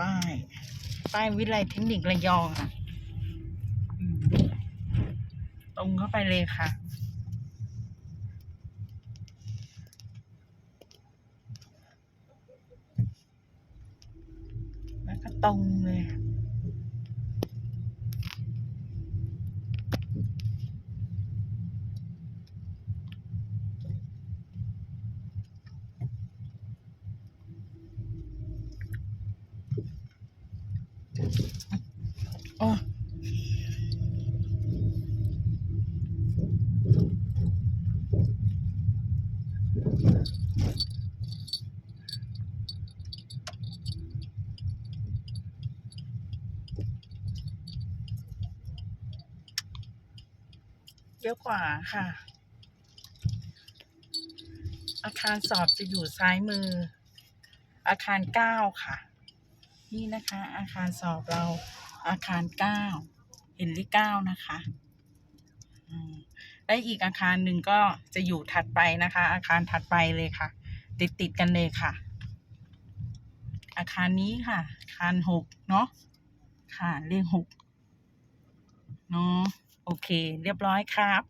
ป้าย ป้ายวิไลเทคนิคระยองอะตรงเข้าไปเลยค่ะ แล้วก็ตรงเลย ค่ะโอ้ยอะกว่าค่ะ อาคารสอบจะอยู่ซ้ายมือ อาคารเก้าค่ะ นี่นะคะ อาคารสอบเรา อาคารเก้าเห็นเลขเก้านะคะอืมและอีกอาคารหนึ่งก็จะอยู่ถัดไปนะคะ อาคารถัดไปเลยค่ะ ติดติดกันเลยค่ะ อาคารนี้ค่ะ อาคารหกเนาะค่ะเลขหกเนาะโอเค เรียบร้อยครับ